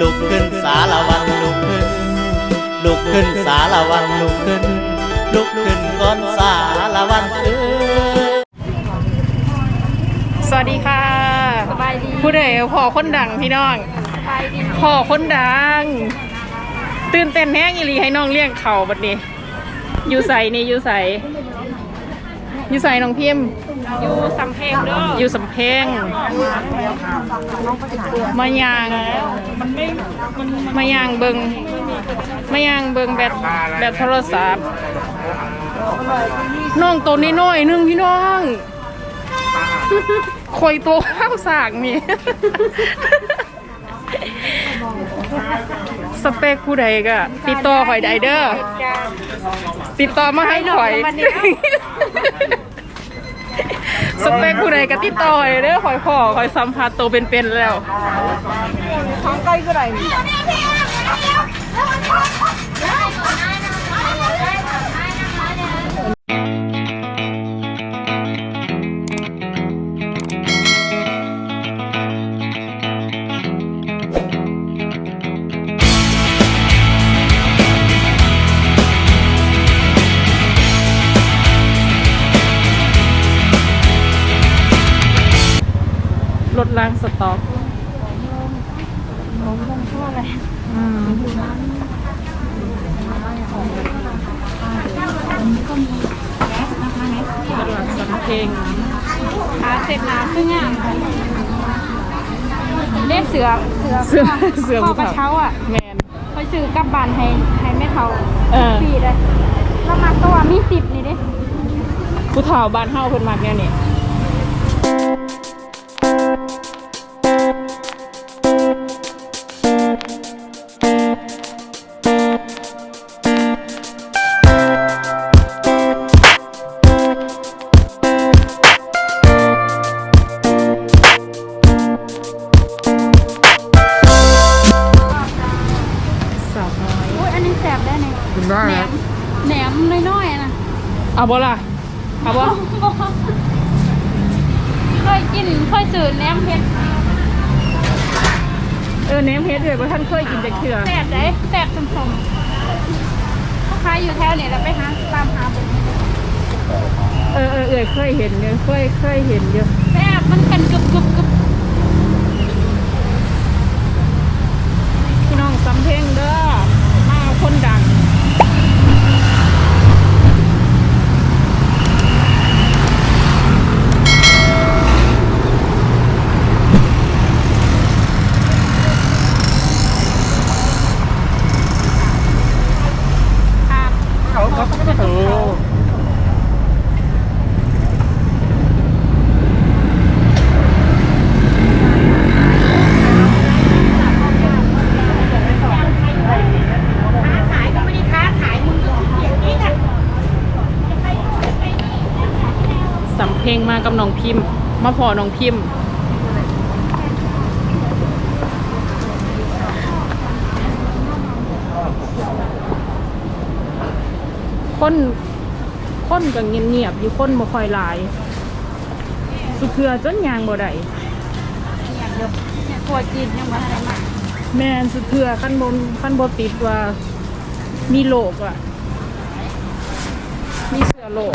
ลุกขึ้นสารวันลุกขึ้น ลุกขึ้นสารวันลุกขึ้น ลุกขึ้นก่อนสารวันเอ้ยสวัสดีค่ะ สบายดีผู้ใดพ่อคนดังพี่น้องสบายดีพ่อคนดัง ตื่นเต้นแห้งอีหลีให้น้องเลี้ยงเขาบัดนี้อยู่ใสนี่อยู่ใส อยู่ใสน้องพิมพ์อยู่สำเพ็งเด้ออยู่สำเพ็งมายางมายางเบิงมายางเบิงแบบแบบโทรศัพท์น้องตัวน้อยๆหนึงพี่น้องคอยโตข้าวสากนี่ สเปคผู้ใดก็ติดต่อข่อยได้เด้อติดต่อมาให้ข่อย สเปคผู้ใดก็ติดต่อให้เด้อข่อยพ่อข่อยสัมผัสตัวเป็นๆแล้วของใกล้ก็ได้างสต็อกอืมตลาดสำเพ็งหาเสร็จน้ำซึ่งอะเล่นเสือเสือเสือเสือข้อภูกระเขาเช้าอะแมนไปซื้อกลับบ้านให้ให้แม่เขาเออฟรีเลยแล้วมาตัวมีสิบนี่เด้ผู้เฒ่าบ้านเฮาเพิ่นมักแนวนี้ส เอาบ่ล่ะเอาบ่เคยกินเคยซื้อแหนมเผ็ดเออเนมเฮ็ดเลยว่าท่านเคยกินจักเทื่อแสบได้แสบสมๆเขาขายอยู่แถวนี้แล้วไปหาตามหาบุญเออเออเออเคยเห็นอยู่เคยเคยเห็นอยู่แสบมันเป็นกึบกึบกึบ พี่น้องสำเพ็งเด้อมาเอาคนดัง ค่ะ เขาเขาโอ้ ขายก็ไม่ได้ค้าขายมึงก็ขี้เกียจนี่กัน สำ เพ็งมากับน้องพิมพ์ มาพอน้องพิมพ์ คนคนก็เงียบๆอยู่คนบ่ค่อยหลาย สุเพื่อจนยางบ่ได้เนี่ยเดี๋ยวเนี่ยทัวร์จีนยังมาอะไรมาแม่นสุเทือขั้นบนขั้นบนติดว่ามีโลกอะ มีเสือโลก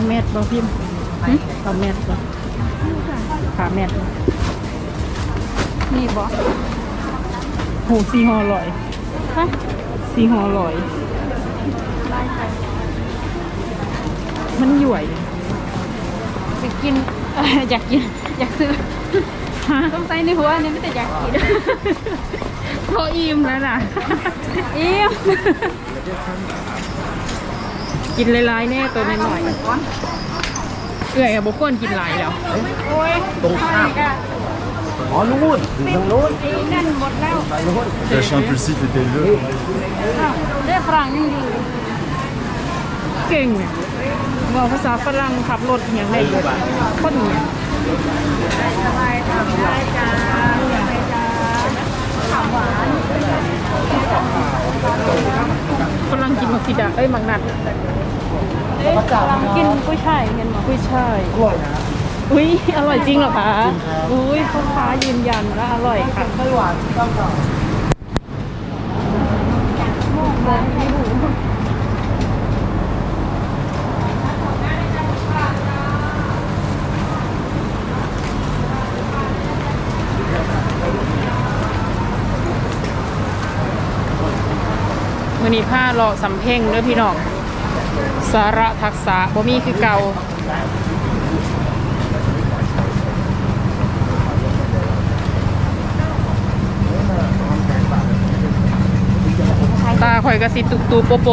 เอาแมทบ่พิมพ์หึเอาแมทบ่ขาแมทบ่มีบอกโหสีหอลอยฮะสีหอลอยลายไทยวยอยากกินเอ่ออยากกิน อยากซื้อฮะต้องใส่ในหัวอันนี้ไม่แต่อยากกินพออิ่มแล้วนะอิ่ม กินหลายๆแน่ตัวน้อยๆเอื่อยกับบุคคลกินหลายแล้วตรงข้ามอ๋อนู่นถึงทางโน้นนั่นหมดแล้ว L'achat impulsif était le. อ้าวเรื่องฝรั่งยังอยู่ เก่งเนี่ยบอกภาษาฝรั่งขับรถอย่างไรอยู่คนเนี่ยสบายทำได้จ้าสบายจ้าขาวหวานฝรั่งกินมักซิดาเอ้ยมักนัด เอ้ยกำลังกินกุ้ยช่ายเห็นไหมกุ้ยช่ายอุ้ยอร่อยจริงเหรอคะอุ้ยพ่อค้ายืนยันว่าอร่อยค่ะมือนี้ผ้ารอสำเพ็งเด้อพี่น้อง สาระทักษะบ่มีคือเก่าตาข่อยกระสิตุกตูโปโป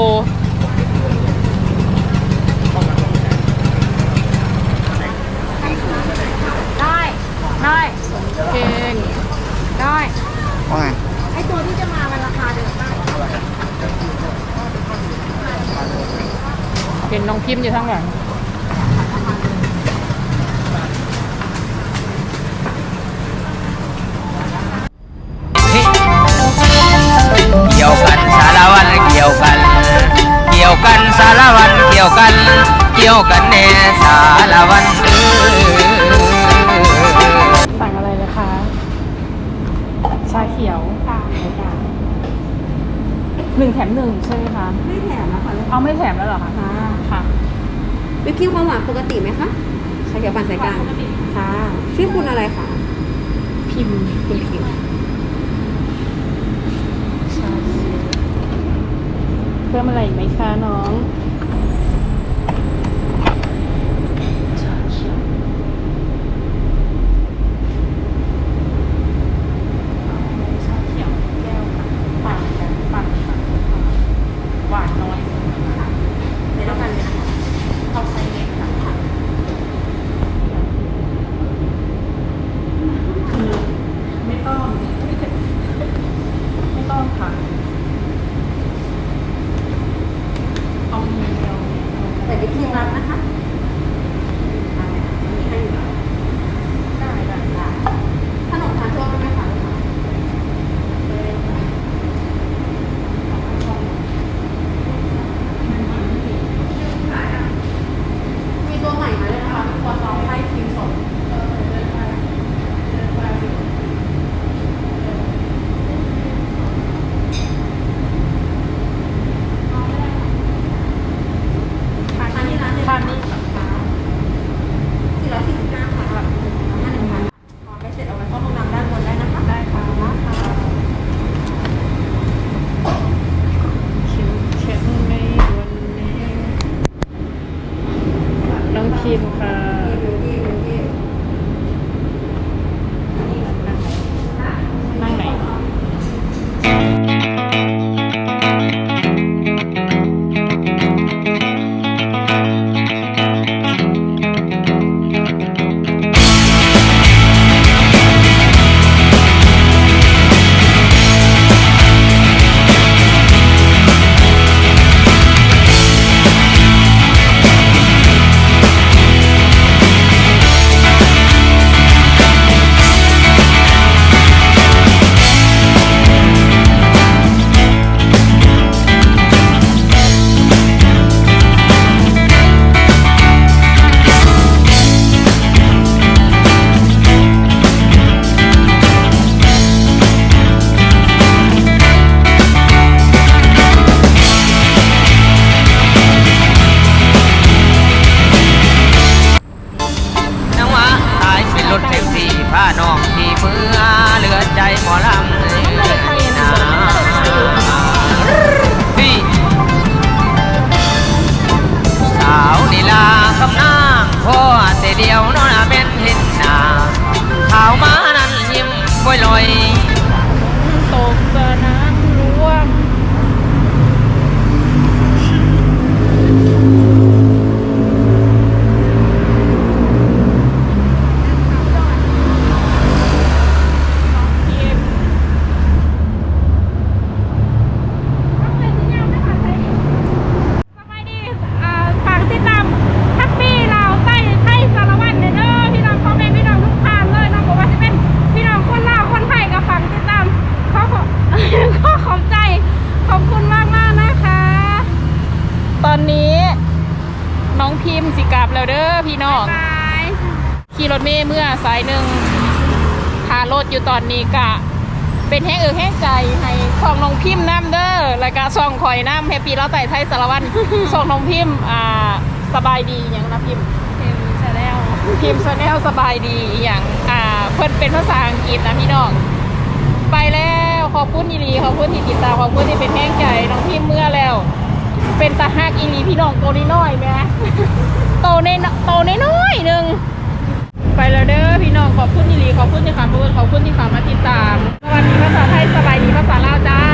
ได้ได้ เก่ง ได้ ว่าไง ไอตัวที่จะมามันราคาเดิมมาก เห็นน้องพิมพ์อยู่ทั้างหลังเกี่ยวกันสารวันเกี่ยวกัน เกี่ยวกันสารวันเกี่ยวกัน เกี่ยวกันแน่สารวันเออสั่งอะไรเลยคะ ชาเขียวค่ะหนึ่งแถมหนึ่งใช่ไหมคะ ไม่แถมนะคะเอาไม่แถมแล้วเหรอคะ ค่ะค่ะวิปครีมความหวานปกติไหมคะชาเขียวปั่นสายกลางค่ะชื่อคุณอะไรคะพิมพ์คุณพิมพ์ชาเขียวเพิ่มอะไรอีกไหมคะน้อง ชาเขียวชาเขียวแก้วค่ะปั่นกันปั่นค่ะหวานน้อยในแล้วกันเลยนะคะเอาไซส์เล็กค่ะไม่ต้อง ไม่ต้องค่ะ เอาเดียว แต่วิปครีมรักนะคะ น้องที่เมื่อเหลือใจหมอลำเลยนะพี่สาวนิลาคำนางพ่อแต่เดียวนอนเป็นเห็นหนาข่าวมานั้นยิ้มบ่อยลอย อยู่ตอนนี้กะ เป็นแห้งเอิกแห้งใจให้ส่องน้องพิมพ์น้ำเด้อแล้วก็ส่องคอยน้ำแฮปปี้แล้วแต่ไทยสารวันส่องน้องพิมพ์อ่าสบายดีอย่างนะพิมพ์เต็มชาแนลพิมพ์ชาแนลสบายดีอหย่างอ่าเพิ่นเป็นภาษาอังกฤษนะพี่น้องไปแล้วขอบคุณอีหลีขอบคุณที่ติดตามขอบคุณที่เป็นแห้งใจน้องพิมพ์เมื่อแล้ว เป็นตาฮักอีหลีพี่น้องโตนิดน้อยไหมโตในโตในน้อยๆหนึ่ง ไปแล้วเด้อ พี่น้องขอบคุณอีหลีขอบคุณที่ขามาเบิ่งขอบคุณที่ขามาติดตามสวัสดีภาษาไทยสบายดีภาษาลาวจ้า